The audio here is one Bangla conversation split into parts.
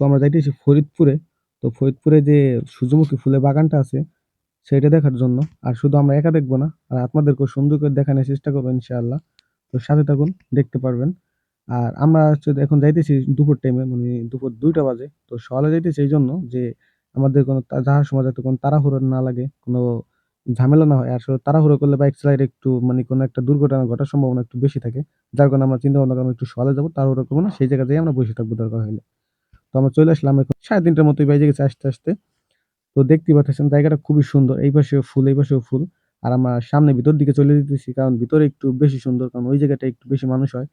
তো আমরা যাইতেছি ফরিদপুরে। তো ফরিদপুরে যে সূর্যমুখী ফুলের বাগানটা আছে সেটা দেখার জন্য। আর শুধু আমরা একা দেখব না, আর আপনাদেরকেও সুন্দর করে দেখানোর চেষ্টা করব ইনশাআল্লাহ। তো সাথে থাকুন, দেখতে পারবেন। আর আমরা এখন যাইতেছি দুপুর টাইমে মানে দুপুর দুইটা বাজে। তো সকালে যাইতেছি এই জন্য যে আমাদের কোনো যাওয়ার সময় যাতে কোনো তাড়াহুড়ো না লাগে, কোনো ঝামেলা না হয়। আর আসলে তাড়াহুড়ো করলে বাইক চালাইলে একটু মানে কোনো একটা দুর্ঘটনা ঘটার সম্ভাবনা একটু বেশি থাকে। যার কারণে আমরা চিন্তা ভাবনা করব, একটু সকালে যাব, তাড়াহুড়ো করব না, সেই জায়গাতেই আমরা বসে থাকব দরকার হলে তো আমরা চলে আসলাম এখন। সাড়ে তিনটার মতোই বাইরে গেছে আস্তে আস্তে। তো দেখতেই পাচ্ছেন জায়গাটা খুবই সুন্দর। এই পাশেও ফুল, এই পাশেও ফুল। আর আমরা সামনে ভিতর দিকে চলে যেতেছি, কারণ ভিতরে একটু বেশি সুন্দর, কারণ ওই জায়গাটা একটু বেশি মানুষ হয়।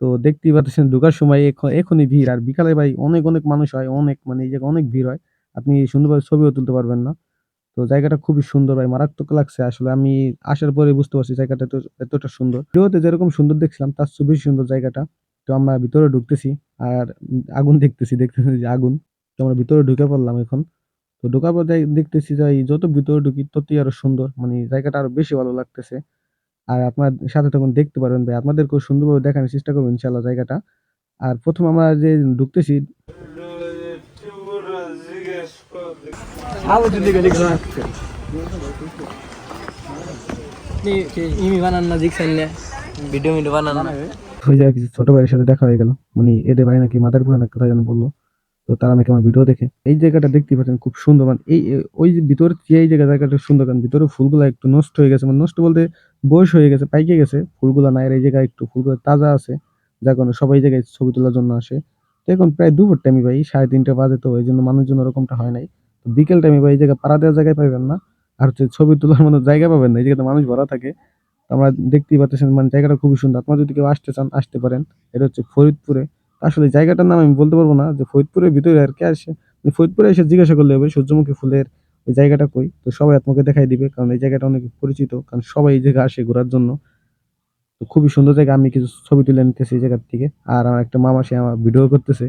তো দেখতেই পাচ্ছেন ঢোকার সময় এখন এখনই ভিড়। আর বিকালে ভাই অনেক অনেক মানুষ হয়, অনেক মানে এই জায়গায় অনেক ভিড় হয়। আপনি সুন্দরভাবে ছবিও তুলতে পারবেন না। তো জায়গাটা খুবই সুন্দর ভাই, মারাত্মক লাগছে। আসলে আমি আসার পরে বুঝতে পারছি জায়গাটা এত, এতটা সুন্দর। ভিডিওতে যেরকম সুন্দর দেখছিলাম, তার চেয়ে সুন্দর জায়গাটা। তো আমরা ভিতরে ঢুকতেছি আর আগুন দেখতেছি দেখতেছি যে আগুন। তো আমরা ভিতরে ঢুকে পড়লাম এখন। তো ঢোকার পর দেখতেছি যে এই যত ভিতরে ঢুকি ততই আরও সুন্দর। মানে জায়গাটা আরও বেশি ভালো লাগতেছে। আর আপনার সাথে তখন দেখতে পারবেন ভাই আপনাদের আপনাদেরকেও সুন্দরভাবে দেখানোর চেষ্টা করব ইনশাল্লাহ জায়গাটা। আর প্রথম আমরা যে ঢুকতেছি ইমি বানান না জিকছেন ভিডিও মিডিও বানান ওই জায়গায় কিছু ছোট ভাইয়ের সাথে দেখা হয়ে গেল। মানে এদের ভাই নাকি মাদার পুরান কথা যেন বলল। তো তারা নাকি আমার ভিডিও দেখে। এই জায়গাটা দেখতে পাচ্ছেন খুব সুন্দর। মানে এই ওই যে ভিতরে এই জায়গা জায়গাটা সুন্দর। কারণ ভিতরে ফুলগুলো একটু নষ্ট হয়ে গেছে। মানে নষ্ট বলতে বয়স হয়ে গেছে, পাইকে গেছে। ফুলগুলো নাই এই জায়গায় একটু ফুলগুলো তাজা আছে। যার কারণে সবাই জায়গায় ছবি তোলার জন্য আসে। তো এখন প্রায় দুপুর টাইমে ভাই, সাড়ে তিনটা বাজে তো, এই জন্য মানুষজন ওরকমটা হয় নাই। তো বিকেল টাইমে ভাই, এই জায়গায় পাড়া দেওয়ার জায়গায় পাবেন না। আর হচ্ছে ছবি তোলার মতো জায়গা পাবেন না। এই জায়গাতে মানুষ ভরা থাকে। আমরা দেখতেই পাচ্ছেন মানে জায়গাটা খুবই সুন্দর। আপনারা যদি কেউ আসতে চান, আসতে পারেন। এটা হচ্ছে ফরিদপুরে। আসলে জায়গাটার নাম আমি বলতে পারব না, যে ফরিদপুরের ভিতরে আর কি আসে? ফরিদপুরে এসে জিজ্ঞাসা করলে হবে, সূর্যমুখী ফুলের ওই জায়গাটা কই? তো সবাই আপনাকে দেখাই দিবে, কারণ এই জায়গাটা অনেক পরিচিত, কারণ সবাই এই জায়গায় আসে ঘোরার জন্য। তো খুবই সুন্দর জায়গা, আমি কিছু ছবি তুলে নিতেছি এই জায়গার থেকে। আর আমার একটা মামা, সে আমার ভিডিও করতেছে।